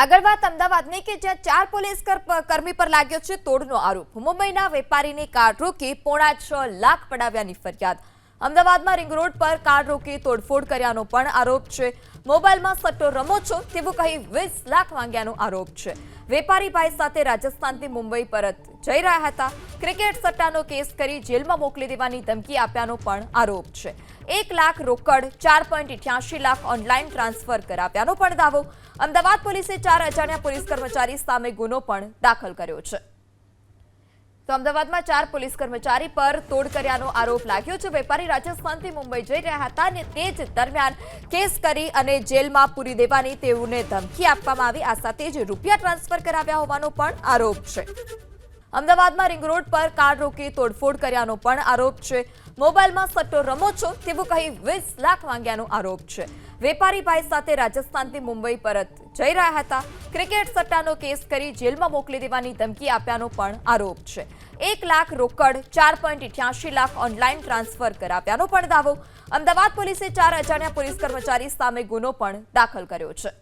આગળ વાત અમદાવાદની કે જ્યાં ચાર પોલીસ કર- કર્મી પર લાગ્યો છે તોડનો આરોપ. મુંબઈના વેપારીની કાર રોકી પોણા છ લાખ પડાવ્યાની ફરિયાદ. અમદાવાદમાં રિંગ રોડ પર કાર રોકી તોડફોડ કર્યાનો પણ આરોપ છે. મોબાઈલમાં સટ્ટો રમો છો તેવું કહી વીસ લાખ માંગ્યાનો આરોપ છે. વેપારી ભાઈ સાથે રાજસ્થાનથી મુંબઈ પરત જઈ રહ્યા હતા. ક્રિકેટ સટ્ટાનો કેસ કરી જેલમાં મોકલી દેવાની ધમકી આપ્યાનો પણ આરોપ છે. એક લાખ રોકડ, ચાર પોઈન્ટ ઇઠ્યાસી લાખ ઓનલાઈન ટ્રાન્સફર કરાવ્યાનો પણ દાવો. અમદાવાદ પોલીસે ચાર અજાણ્યા પોલીસ કર્મચારી સામે ગુનો પણ દાખલ કર્યો છે. તો અમદાવાદમાં ચાર પોલીસ કર્મચારી પર તોડ કર્યાનો આરોપ લાગ્યો છે. વેપારી રાજસ્થાનથી મુંબઈ જઈ રહ્યા હતા અને તે જ દરમિયાન કેસ કરી અને જેલમાં પૂરી દેવાની તેઓને ધમકી આપવામાં આવી. આ સાથે જ રૂપિયા ટ્રાન્સફર કરાવ્યા હોવાનો પણ આરોપ છે. અમદાવાદમાં રિંગ રોડ પર કાર રોકી તોડફોડ કર્યાનો પણ આરોપ છે. મોબાઈલમાં સટ્ટો રમો છો તેવું કહી વીસ લાખ માંગ્યાનો આરોપ છે. વેપારી ભાઈ સાથે રાજસ્થાનથી મુંબઈ પરત જઈ રહ્યા હતા. ક્રિકેટ સટ્ટાનો કેસ કરી જેલમાં મોકલી દેવાની ધમકી આપ્યાનો પણ આરોપ છે. એક લાખ રોકડ, ચાર પોઈન્ટ ઇઠ્યાસી લાખ ઓનલાઈન ટ્રાન્સફર કરાવ્યાનો પણ દાવો. અમદાવાદ પોલીસે ચાર અજાણ્યા પોલીસ કર્મચારી સામે ગુનો પણ દાખલ કર્યો છે.